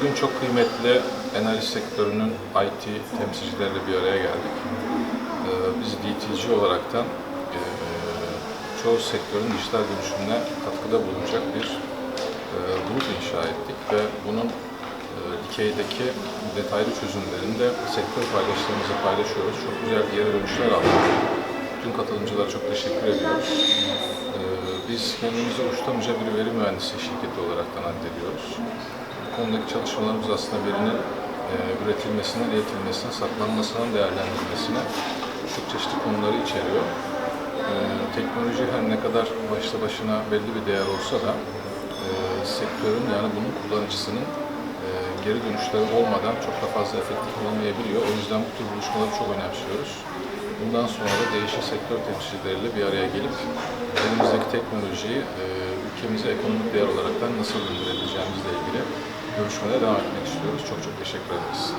Bugün çok kıymetli enerji sektörünün IT temsilcileriyle bir araya geldik. Ee, Biz DTG olaraktan e, çoğu sektörün dijital dönüşümüne katkıda bulunacak bir e, bulut inşa ettik ve bunun e, dikeydeki detaylı çözümlerini de sektör paydaşlarımızla paylaşıyoruz. Çok güzel geri dönüşler aldık. Bütün katılımcılara çok teşekkür ediyoruz. Ee, Biz kendimizi uçtan bir veri mühendisi şirketi olaraktan addediyoruz. Konudaki çalışmalarımız aslında verinin e, üretilmesine, iletilmesine, saklanmasına, değerlendirilmesine çok çeşitli konuları içeriyor. Ee, teknoloji her ne kadar başta başına belli bir değer olsa da e, sektörün yani bunun kullanıcısının e, geri dönüşleri olmadan çok da fazla efektif olamayabiliyor. O yüzden bu tür buluşmaları çok önemsiyoruz. Bundan sonra da değişik sektör temsilcileriyle bir araya gelip elimizdeki teknolojiyi e, ülkemize ekonomik değer olarak nasıl döndürebileceğimizle ilgili görüşmelere devam etmek istiyoruz. Çok çok teşekkür ederiz.